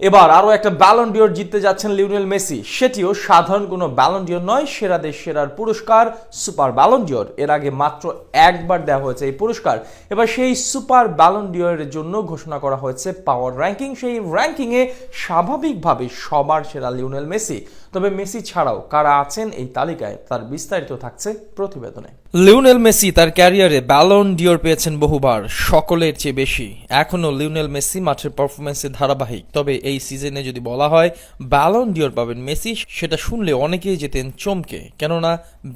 এবার আরও একটা ব্যালন ডিওর জিততে যাচ্ছেন লিওনেল মেসি। সেটিও সাধারণ কোনো ব্যালন ডিওর নয় সেরাদের সেরার পুরস্কার সুপার ব্যালন ডিওর এর আগে মাত্র একবার দেওয়া হয়েছে এই পুরস্কার। এবার সেই সুপার ব্যালন ডিওরের জন্য ঘোষণা করা হয়েছে পাওয়ার র্যাঙ্কিং সেই র্যাঙ্কিংয়ে স্বাভাবিকভাবে সবার সেরা লিওনেল মেসি। তবে মেসি ছাড়াও কারা আছেন এই তালিকায় তার বিস্তারিত থাকছে প্রতিবেদনে। লিওনেল মেসি তার ক্যারিয়ারে ব্যালন ডিওর পেয়েছেন বহুবার, সকলের চেয়ে বেশি। এখনও লিওনেল মেসি মাঠের পারফরমেন্সে ধারাবাহিক। তবে এই সিজনে যদি বলা হয় ব্যালন ডিওর পাবেন মেসি। সেটা শুনলে অনেকেই যেতেন চমকে। কেননা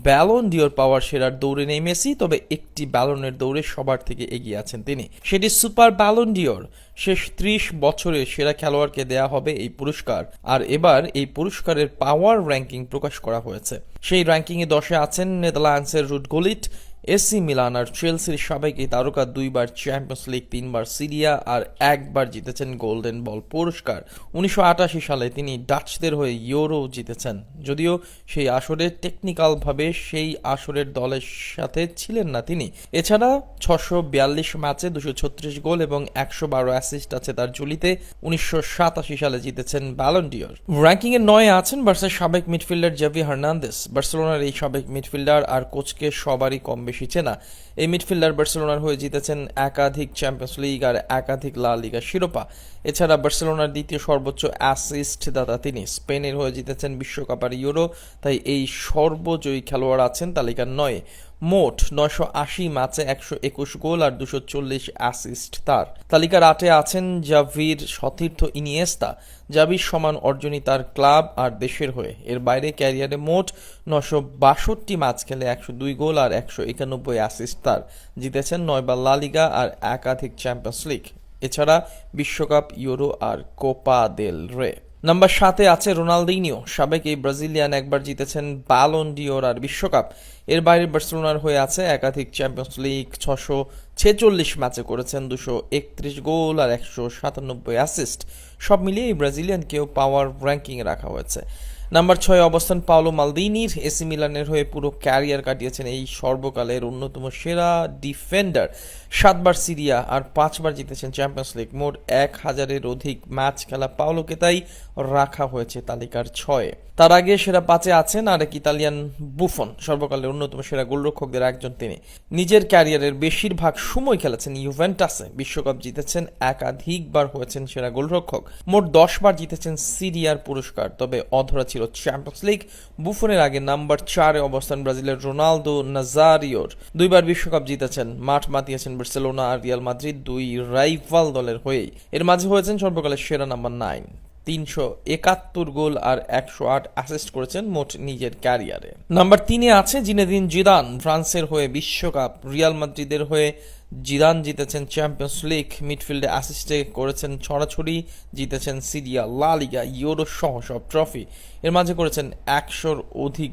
ব্যালন ডিওর পাওয়ার সেরার দৌড়ে নেই মেসি, তবে একটি ব্যালনের দৌড়ে সবার থেকে এগিয়ে আছেন তিনি। সেটি সুপার ব্যালন ডিওর শেষ ত্রিশ বছরের সেরা খেলোয়াড়কে দেয়া হবে এই পুরস্কার। আর এবার এই পুরস্কারের পাওয়ার র্যাঙ্কিং প্রকাশ করা হয়েছে। সেই র্যাঙ্কিংয়ে দশে আছেন নেদারল্যান্ডসের রুট গোলিট। এসি মিলান আর চেলসির সাবেক এই তারকা দুইবার চ্যাম্পিয়ন্স লিগ, তিনবার সিরিয়া আর একবার জিতেছেন গোল্ডেন বল পুরস্কার। উনিশশো আটাশি সালে তিনি ডাচদের হয়ে ইউরো জিতেছেন। যদিও সেই আসরে টেকনিক্যালভাবে সেই আসরের দলের সাথে ছিলেন না তিনি। এছাড়া ছশো বিয়াল্লিশ ম্যাচে দুশো ছত্রিশ গোল এবং একশো বারো অ্যাসিস্ট আছে তার ঝুলিতে উনিশশো সাতাশি সালে জিতেছেন ব্যালন্ডিয়র র্যাঙ্কিং এর নয়ে আছেন বার্সার সাবেক মিডফিল্ডার জেভি হার্নান্দেস বার্সেলোনার এই সাবেক মিডফিল্ডার আর কোচকে সবারই কম বেশি চেনা। এই মিডফিল্ডার বার্সেলোনার হয়ে জিতেছেন একাধিক চ্যাম্পিয়ন্স লিগ আর একাধিক লা লিগা শিরোপা। এছাড়া বার্সেলোনার দ্বিতীয় সর্বোচ্চ অ্যাসিস্ট দাতা তিনি। স্পেনের হয়ে জিতেছেন বিশ্বকাপ আর ইউরো, তাই এই সর্বজয়ী খেলোয়াড় আছেন তালিকার নয়। মোট নয়শো আশি ম্যাচে একশো একুশ গোল আর দুশো চল্লিশ অ্যাসিস্ট তার। তালিকার আটে আছেন জাভির সতীর্থ ইনিয়েস্তা। জাভির সমান অর্জনই তার ক্লাব আর দেশের হয়ে। এর বাইরে ক্যারিয়ারে মোট নশো বাষট্টি ম্যাচ খেলে একশো দুই গোল আর একশো একানব্বই অ্যাসিস্ট তার। জিতেছেন নয়বার লা লিগা আর একাধিক চ্যাম্পিয়ন্স লিগ। এছাড়া বিশ্বকাপ, ইউরো আর কোপা দেল রে। নাম্বার সাতে আছে রোনালদিনিও। সাবেক এই ব্রাজিলিয়ান একবার জিতেছেন ব্যালন ডিওর আর বিশ্বকাপ। এর বাইরে বার্সেলোনার হয়ে আছে একাধিক চ্যাম্পিয়ন্স লিগ ছশো ছেচল্লিশ ম্যাচে করেছেন দুশো একত্রিশ গোল আর একশো সাতানব্বই অ্যাসিস্ট সব মিলিয়ে এই ব্রাজিলিয়ানকেও পাওয়ার র্যাঙ্কিংয়ে রাখা হয়েছে। নাম্বার ছয় অবস্থান পাওলো মালদিনির। এসি মিলানের হয়ে পুরো ক্যারিয়ার কাটিয়েছেন এই সর্বকালের অন্যতম সেরা ডিফেন্ডার সাতবার সিরিয়া আর পাঁচবার জিতেছেন চ্যাম্পিয়ন্স লিগ মোট এক হাজারের অধিক ম্যাচ খেলা পাওলোকে তাই রাখা হয়েছে তালিকার ছয়ে। তার আগে সেরা পাঁচে আছেন আরেক ইতালিয়ান বুফন, সর্বকালের অন্যতম সেরা গোলরক্ষকদের একজন তিনি। নিজের ক্যারিয়ারের বেশিরভাগ সময় খেলেছেন ইউভেন্টাসে বিশ্বকাপ জিতেছেন একাধিকবার হয়েছেন সেরা গোলরক্ষক। মোট দশ বার জিতেছেন সিরিয়ার পুরস্কার। তবে অধরা ছিল চ্যাম্পিয়ন্স লিগ বুফনের আগে নাম্বার চারে অবস্থান ব্রাজিলের রোনালদো নাজারিওর। দুইবার বিশ্বকাপ জিতেছেন, মাঠ মাতিয়েছেন বার্সেলোনা আর রিয়াল মাদ্রিদ দুই রাইভাল দলের হয়েই। এর মাঝে হয়েছেন সর্বকালের সেরা নাম্বার নাইন। তিনশো একাত্তর গোল আর একশো আট অ্যাসিস্ট করেছেন মোট নিজের ক্যারিয়ারে। নাম্বার তিনে আছে জিনেদিন জিদান। ফ্রান্সের হয়ে বিশ্বকাপ। রিয়াল মাদ্রিদের হয়ে জিদান জিতেছেন চ্যাম্পিয়ন্স লিগ। মিডফিল্ডে অ্যাসিস্টে করেছেন ছড়াছড়ি। জিতেছেন সিরিয়া, লা লিগা, ইউরো সহ সব ট্রফি এর মাঝে করেছেন একশোর অধিক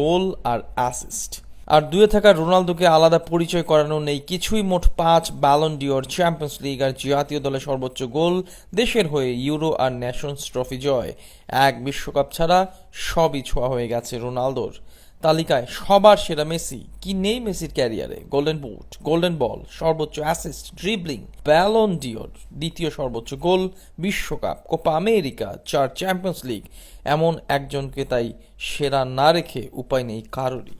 গোল আর অ্যাসিস্ট আর দুয়ে থাকা রোনালদোকে আলাদা পরিচয় করানো নেই। কিছুই মোট পাঁচ ব্যালন ডিওর চ্যাম্পিয়ন্স লিগ আর জাতীয় দলের সর্বোচ্চ গোল দেশের হয়ে ইউরো আর ন্যাশনস ট্রফি জয়। এক বিশ্বকাপ ছাড়া সবই ছোঁয়া হয়ে গেছে রোনালদোর। তালিকায় সবার সেরা মেসি। কি নেই মেসির ক্যারিয়ারে? গোল্ডেন বুট গোল্ডেন বল সর্বোচ্চ অ্যাসিস্ট ড্রিবলিং ব্যালন ডিওর দ্বিতীয় সর্বোচ্চ গোল, বিশ্বকাপ কোপা আমেরিকা চার চ্যাম্পিয়ন্স লিগ এমন একজনকে তাই সেরা না রেখে উপায় নেই কারোরই।